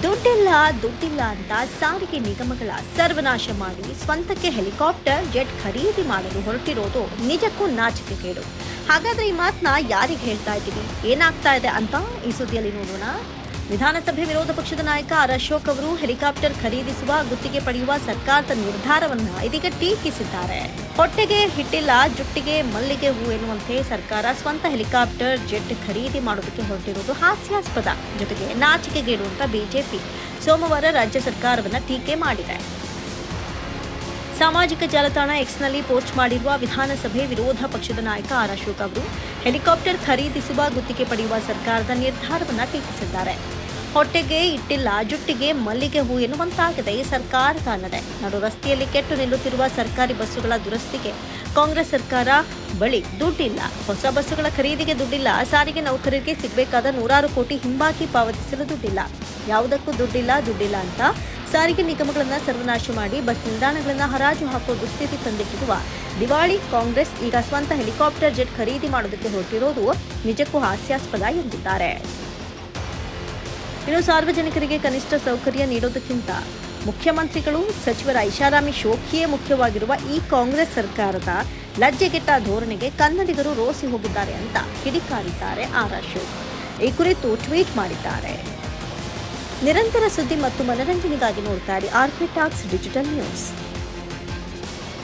ದುಡ್ಡಿಲ್ಲ ದುಡ್ಡಿಲ್ಲ ಅಂತ ಸಾರಿಗೆ ನಿಗಮಗಳ ಸರ್ವನಾಶ ಮಾಡಿ ಸ್ವಂತಕ್ಕೆ ಹೆಲಿಕಾಪ್ಟರ್, ಜೆಟ್ ಖರೀದಿ ಮಾಡಲು ಹೊರಟಿರೋದು ನಿಜಕ್ಕೂ ನಾಚಿಕೆಗೇಡು ಹಾಗಾದ್ರೆ ಈ ಮಾತನ್ನ ಯಾರಿಗೆ ಹೇಳ್ತಾ ಇದ್ದೀವಿ ಏನಾಗ್ತಾ ಇದೆ ಅಂತ ಈ ಸುದ್ದಿಯಲ್ಲಿ ನೋಡೋಣ. ವಿಧಾನಸಭೆ ವಿರೋಧ ಪಕ್ಷದ ನಾಯಕ ಆರ್ ಅಶೋಕ್ ಅವರು ಹೆಲಿಕಾಪ್ಟರ್ ಖರೀದಿಸುವ ಗುತ್ತಿಗೆ ಪಡೆಯುವ ಸರ್ಕಾರದ ನಿರ್ಧಾರವನ್ನ ಇದೀಗ ಟೀಕಿಸಿದ್ದಾರೆ. ಹೊಟ್ಟೆಗೆ ಹಿಟ್ಟಿಲ್ಲ, ಜುಟ್ಟಿಗೆ ಮಲ್ಲಿಗೆ ಹೂ ಎನ್ನುವಂತೆ ಸರ್ಕಾರ ಸ್ವಂತ ಹೆಲಿಕಾಪ್ಟರ್, ಜೆಟ್ ಖರೀದಿ ಮಾಡೋದಕ್ಕೆ ಹೊರಟಿರುವುದು ಹಾಸ್ಯಾಸ್ಪದ. ಜೊತೆಗೆ ನಾಚಿಕೆಗೇಡುವಂತ ಬಿಜೆಪಿ ಸೋಮವಾರ ರಾಜ್ಯ ಸರ್ಕಾರವನ್ನ ಟೀಕೆ ಮಾಡಿದೆ. ಸಾಮಾಜಿಕ ಜಾಲತಾಣ ಎಕ್ಸ್ನಲ್ಲಿ ಪೋಸ್ಟ್ ಮಾಡಿರುವ ವಿಧಾನಸಭೆ ವಿರೋಧ ಪಕ್ಷದ ನಾಯಕ ಆರ್ ಅಶೋಕ್ ಅವರು ಹೆಲಿಕಾಪ್ಟರ್ ಖರೀದಿಸುವ ಗುತ್ತಿಗೆ ಪಡೆಯುವ ಸರ್ಕಾರದ ನಿರ್ಧಾರವನ್ನು ಟೀಕಿಸಿದ್ದಾರೆ. ಹೊಟ್ಟೆಗೆ ಇಟ್ಟಿಲ್ಲ, ಜುಟ್ಟಿಗೆ ಮಲ್ಲಿಗೆ ಹೂ ಎನ್ನುವಂತಾಗಿದೆ. ಈ ಸರ್ಕಾರ ಅನ್ನದೆ ನಡು, ರಸ್ತೆಯಲ್ಲಿ ಕೆಟ್ಟು ನಿಲ್ಲುತ್ತಿರುವ ಸರ್ಕಾರಿ ಬಸ್ಸುಗಳ ದುರಸ್ತಿಗೆ ಕಾಂಗ್ರೆಸ್ ಸರ್ಕಾರ ಬಳಿ ದುಡ್ಡಿಲ್ಲ. ಹೊಸ ಬಸ್ಸುಗಳ ಖರೀದಿಗೆ ದುಡ್ಡಿಲ್ಲ. ಸಾರಿಗೆ ನೌಕರರಿಗೆ ಸಿಗಬೇಕಾದ ನೂರಾರು ಕೋಟಿ ಹಿಂಬಾಕಿ ಪಾವತಿಸಲು ದುಡ್ಡಿಲ್ಲ. ಯಾವುದಕ್ಕೂ ದುಡ್ಡಿಲ್ಲ ದುಡ್ಡಿಲ್ಲ ಅಂತ ಸಾರಿಗೆ ನಿಗಮಗಳನ್ನು ಸರ್ವನಾಶ ಮಾಡಿ ಬಸ್ ನಿಲ್ದಾಣಗಳನ್ನು ಹರಾಜು ಹಾಕುವ ದುಸ್ಥಿತಿ ತಂದಿಟ್ಟಿರುವ ದಿವಾಳಿ ಕಾಂಗ್ರೆಸ್, ಈಗ ಸ್ವಂತ ಹೆಲಿಕಾಪ್ಟರ್ ಜೆಟ್ ಖರೀದಿ ಮಾಡೋದಕ್ಕೆ ಹೊರಟಿರೋದು ನಿಜಕ್ಕೂ ಹಾಸ್ಯಾಸ್ಪದ ಎಂದಿದ್ದಾರೆ. ಇನ್ನು ಸಾರ್ವಜನಿಕರಿಗೆ ಕನಿಷ್ಠ ಸೌಕರ್ಯ ನೀಡೋದಕ್ಕಿಂತ ಮುಖ್ಯಮಂತ್ರಿಗಳು ಸಚಿವರ ಐಷಾರಾಮಿ ಶೋಕಿಯೇ ಮುಖ್ಯವಾಗಿರುವ ಈ ಕಾಂಗ್ರೆಸ್ ಸರ್ಕಾರದ ಲಜ್ಜೆಗೆಟ್ಟ ಧೋರಣೆಗೆ ಕನ್ನಡಿಗರು ರೋಸಿ ಹೋಗಿದ್ದಾರೆ ಅಂತ ಕಿಡಿಕಾರಿದ್ದಾರೆ ಆರ್ ಅಶೋಕ್ ಈ ಕುರಿತು ಟ್ವೀಟ್ ಮಾಡಿದ್ದಾರೆ. ನಿರಂತರ ಸುದ್ದಿ ಮತ್ತು ಮನರಂಜನೆಗಾಗಿ ನೋಡ್ತಾ ಇರಿ ಆರ್ಕೆ ಟಾಕ್ಸ್ ಡಿಜಿಟಲ್ ನ್ಯೂಸ್.